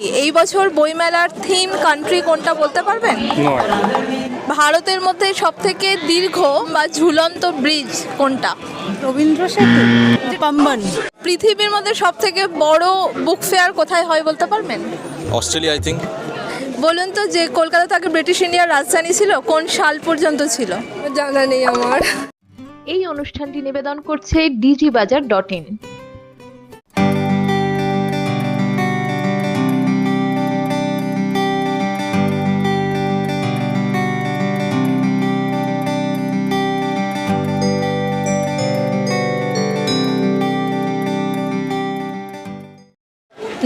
এই বছর বইমেলার থিম কান্ট্রি কোনটা বলতে পারবেন? ভারতের মধ্যে সব থেকে দীর্ঘ বা ঝুলন্ত ব্রিজ কোনটা? রবীন্দ্র সেতু? পাম্বান। পৃথিবীর মধ্যে সব থেকে বড় বুক ফেয়ার কোথায় হয় বলতে পারবেন? অস্ট্রেলিয়া আই থিঙ্ক বলুন তো যে কলকাতা তাকে ব্রিটিশ ইন্ডিয়ার রাজধানী ছিল কোন সাল পর্যন্ত ছিল? জানা নেই আমার। এই অনুষ্ঠানটি নিবেদন করছে ডিজি বাজার ডট ইন।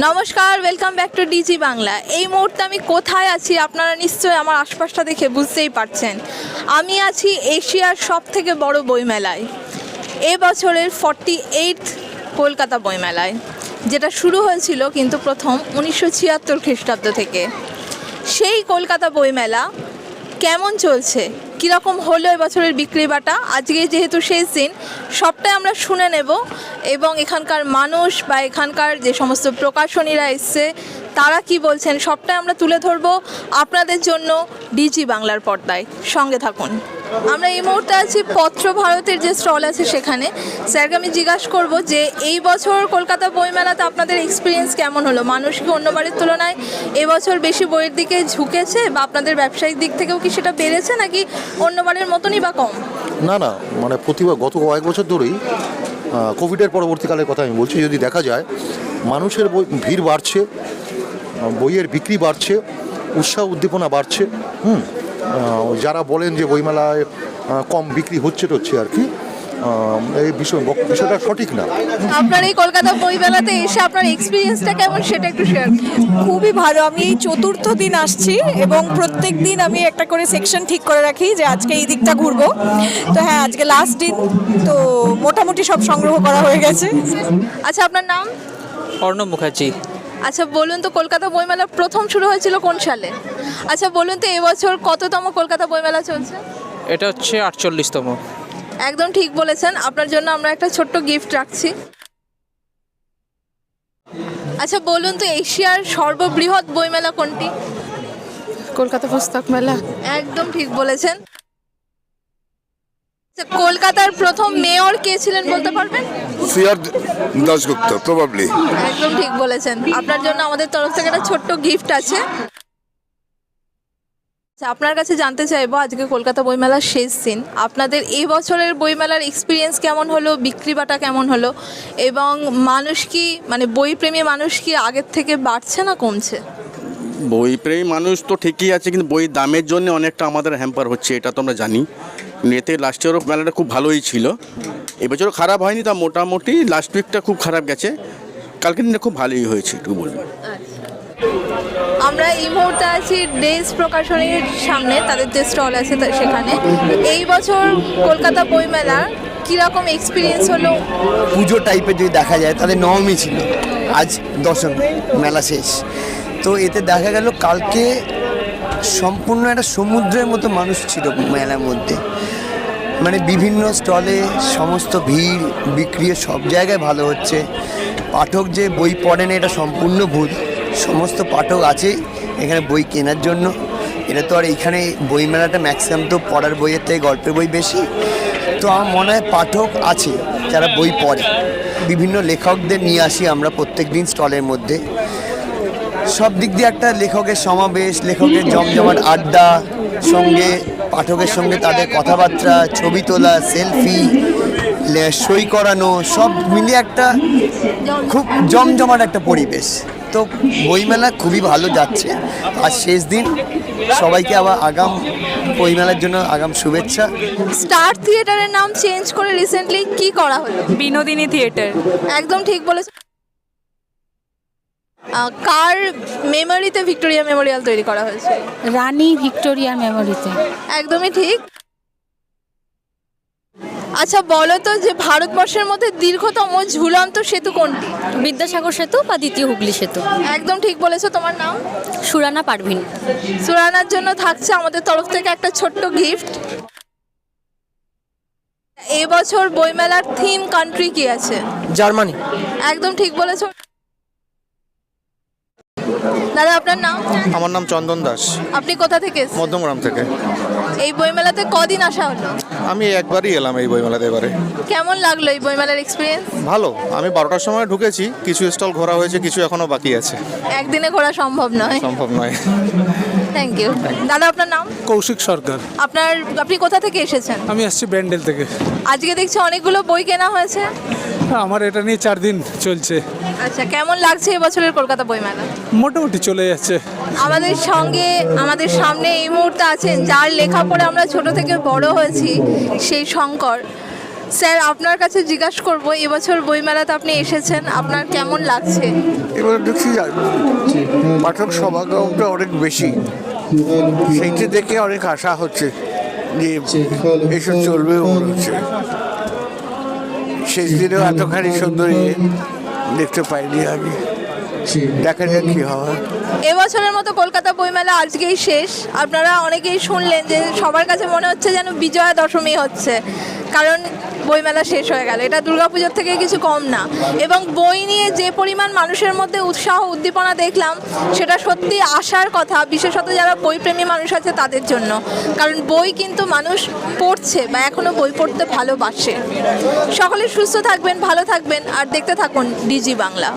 নমস্কার welcome back to Digi Bangla এই মুহূর্তে আমি কোথায় আছি আপনারা নিশ্চয়ই আমার আশপাশটা দেখে বুঝতেই পারছেন। আমি আছি এশিয়ার সব থেকে বড় বইমেলায়। এ বছরের ফর্টি এইট কলকাতা বইমেলায়, যেটা শুরু হয়েছিল কিন্তু প্রথম উনিশশো ছিয়াত্তর খ্রিস্টাব্দ থেকে। সেই কলকাতা বইমেলা কেমন চলছে? কীরকম হলো এবছরের বিক্রি বাটা? আজকে যেহেতু শেষ দিন সবটাই আমরা শুনে নেব এবং এখানকার মানুষ বা এখানকার যে সমস্ত প্রকাশনীরা এসছে, তারা কি বলছেন? সবটাই আমরা তুলে ধরবো আপনাদের জন্য ডিজি বাংলার পর্দায়। সঙ্গে থাকুন। আমরা এই মুহূর্তে আছি পত্র ভারতের যে স্টল আছে সেখানে। স্যারকে আমি জিজ্ঞাসা করব যে এই বছর কলকাতা বইমেলাতে আপনাদের এক্সপিরিয়েন্স কেমন হলো? মানুষ কি অন্যবারের তুলনায় এবছর বেশি বইয়ের দিকে ঝুঁকেছে বা আপনাদের ব্যবসায়িক দিক থেকেও কি সেটা বেড়েছে নাকি অন্যবারের মতনই বা কম? না না মানে প্রতিবার গত কয়েক বছর ধরেই কোভিডের পরবর্তীকালের কথা আমি বলছি, যদি দেখা যায়, মানুষের বই, ভিড় বাড়ছে, বইয়ের বিক্রি বাড়ছে, উৎসাহ উদ্দীপনা বাড়ছে, হুম যারা বলেন যে বইমেলায় কম বিক্রি হচ্ছে টচ্ছে আর কি এই বিষয় বিষয়টা সঠিক না। আপনার এই কলকাতা বইমেলাতে এসে আপনার এক্সপিরিয়েন্সটা কেমন সেটা একটু শেয়ার খুবই ভালো। আমি এই চতুর্থ দিন আসছি এবং প্রত্যেক দিন আমি একটা করে সেকশন ঠিক করে রাখি যে আজকে এই দিকটা ঘুরবো। তো হ্যাঁ আজকে লাস্ট দিন। তো মোটামুটি সব সংগ্রহ করা হয়ে গেছে। আচ্ছা আপনার নাম? অর্ণব মুখার্জি। আচ্ছা বলুন তো কলকাতা বইমেলা প্রথম শুরু হয়েছিল কোন সালে? আচ্ছা বলুন তো এবছর কততম কলকাতা বইমেলা চলছে? এটা হচ্ছে আটচল্লিশতম। একদম ঠিক বলেছেন আপনার জন্য আমরা একটা ছোট্ট গিফট রাখছি। আচ্ছা বলুন তো এশিয়ার সর্ববৃহৎ বইমেলা কোনটি? কলকাতা পুস্তক মেলা। একদম ঠিক বলেছেন। আচ্ছা, কলকাতার প্রথম মেয়র কে ছিলেন বলতে পারবেন? সিআর দাশগুপ্ত প্রবাবলি একদম ঠিক বলেছেন। আপনার জন্য আমাদের তরফ থেকে একটা ছোট্ট গিফট আছে। আচ্ছা, আপনার কাছে জানতে চাইব আজকে কলকাতা বইমেলার শেষ দিন। আপনাদের এই বছরের বইমেলার এক্সপিরিয়েন্স কেমন হলো বিক্রি বাটা কেমন হলো এবং মানুষ কি মানে বইপ্রেমী মানুষ কি আগের থেকে বাড়ছে না কমছে? বই প্রেমী মানুষ তো ঠিকই আছে কিন্তু বই দামের জন্য অনেকটা আমাদের হ্যাম্পার হচ্ছে এটা তো আমরা জানি। এতে লাস্ট ইয়ারও মেলাটা খুব ভালোই ছিল। এবছরও খারাপ হয়নি তা মোটামুটি লাস্ট উইকটা খুব খারাপ গেছে। কালকের দিনে খুব ভালোই হয়েছে একটু বলব আমরা এই মুহূর্তে আছি ডেজ প্রকাশনীর সামনে তাদের যে স্টল আছে তা- সেখানে। এই বছর কলকাতা বইমেলা কীরকম এক্সপিরিয়েন্স হলো? পুজো টাইপের যদি দেখা যায় তাহলে নবমী ছিল। আজ দশম মেলা শেষ। তো এতে দেখা গেল কালকে সম্পূর্ণ একটা সমুদ্রের মতো মানুষ ছিল মেলার মধ্যে। মানে বিভিন্ন স্টলে সমস্ত ভিড়, বিক্রি সব জায়গায় ভালো হচ্ছে। পাঠক যে বই পড়েন এটা সম্পূর্ণ ভুল। সমস্ত পাঠক আছে এখানে বই কেনার জন্য। এটা তো আর এইখানে বইমেলাটা ম্যাক্সিমাম তো পড়ার বইয়ের থেকে গল্পের বই বেশি। তো আমার মনে হয় পাঠক আছে, যারা বই পড়ে। বিভিন্ন লেখকদের নিয়ে আসি আমরা প্রত্যেক দিন স্টলের মধ্যে। সব দিক দিয়ে একটা লেখকের সমাবেশ, লেখকের জমজমাট আড্ডা, সঙ্গে পাঠকের সঙ্গে তাদের কথাবার্তা ছবি তোলা সেলফি সই করানো সব মিলিয়ে একটা খুব জমজমাট একটা পরিবেশ। তো বইমেলা খুবই ভালো যাচ্ছে। আর শেষ দিন। সবাইকে আবার আগাম বইমেলার জন্য আগাম শুভেচ্ছা। স্টার থিয়েটারের নাম চেঞ্জ করে রিসেন্টলি কি করা হলো? বিনোদিনী থিয়েটার। একদম ঠিক বলেছেন আহ, কার মেমোরিতে ভিক্টোরিয়া মেমোরিয়াল তৈরি করা হয়েছে? রানী ভিক্টোরিয়ার মেমোরিতে একদমই ঠিক। আচ্ছা বলো তো যে ভারতবর্ষের মধ্যে দীর্ঘতম ঝুলন্ত সেতু কোনটি? বিদ্যাসাগর সেতু বা দ্বিতীয় হুগলি সেতু। একদম ঠিক বলেছ তোমার নাম? সুরানা পারভিন। সুরানার জন্য থাকছে আমাদের তরফ থেকে একটা ছোট্ট গিফট এবছর বইমেলার থিম কান্ট্রি কি আছে? জার্মানি। একদম ঠিক বলেছ। দাদা আপনার নাম? আমার নাম চন্দন দাস। আপনি কোথা থেকে মধ্যমগ্রাম থেকে। এই বইমেলাতে কদিন আসা হলো? আমি একবারই এলাম এই বইমেলাতে এবারে। কেমন লাগল এই বইমেলার এক্সপিরিয়েন্স ভালো। আমি বারোটার সময় ঢুকেছি কিছু স্টল ঘোরা হয়েছে কিছু এখনও বাকি আছে। একদিনে ঘোরা সম্ভব নয়। সম্ভব নয়। থ্যাংক ইউ দাদা আপনার নাম? কৌশিক সরকার। আপনার আপনি কোথা থেকে এসেছেন? আমি আসছি ব্যান্ডেল থেকে। আজকে দেখছি অনেকগুলো বই কেনা হয়েছে। আমার এটা নিয়ে চার দিন চলছে। আচ্ছা কেমন লাগছে এবছরের কলকাতা বইমেলা মোটামুটি চলে যাচ্ছে। আমাদের সঙ্গে আমাদের সামনে এই মুহূর্তে আছেন যার লেখা পড়ে আমরা ছোট থেকে বড় হয়েছি সেই শঙ্কর। স্যার আপনার কাছে জিজ্ঞাসা করব এবছর বইমেলাতে আপনি এসেছেন আপনার কেমন লাগছে? এবার দেখছি পাঠক সমাগমটা অনেক বেশি। সেইটা দেখে অনেক আশা হচ্ছে যে এসব চলবে মনে হচ্ছে। শেষ দিনেও এতখানি সুন্দরী দেখতে পাইনি আগে দেখা যাক কি হয়। এবছরের মতো কলকাতা বইমেলা আজকেই শেষ। আপনারা অনেকেই শুনলেন যে সবার কাছে মনে হচ্ছে যেন বিজয়া দশমী হচ্ছে। কারণ বইমেলা শেষ হয়ে গেল। এটা দুর্গাপুজোর থেকে কিছু কম না। এবং বই নিয়ে যে পরিমাণ মানুষের মধ্যে উৎসাহ, উদ্দীপনা দেখলাম, সেটা সত্যি আসার কথা, বিশেষত যারা বইপ্রেমী মানুষ আছে তাদের জন্য। কারণ বই কিন্তু মানুষ পড়ছে বা এখনও বই পড়তে ভালোবাসে। সকলে সুস্থ থাকবেন, ভালো থাকবেন, আর দেখতে থাকুন ডিজি বাংলা।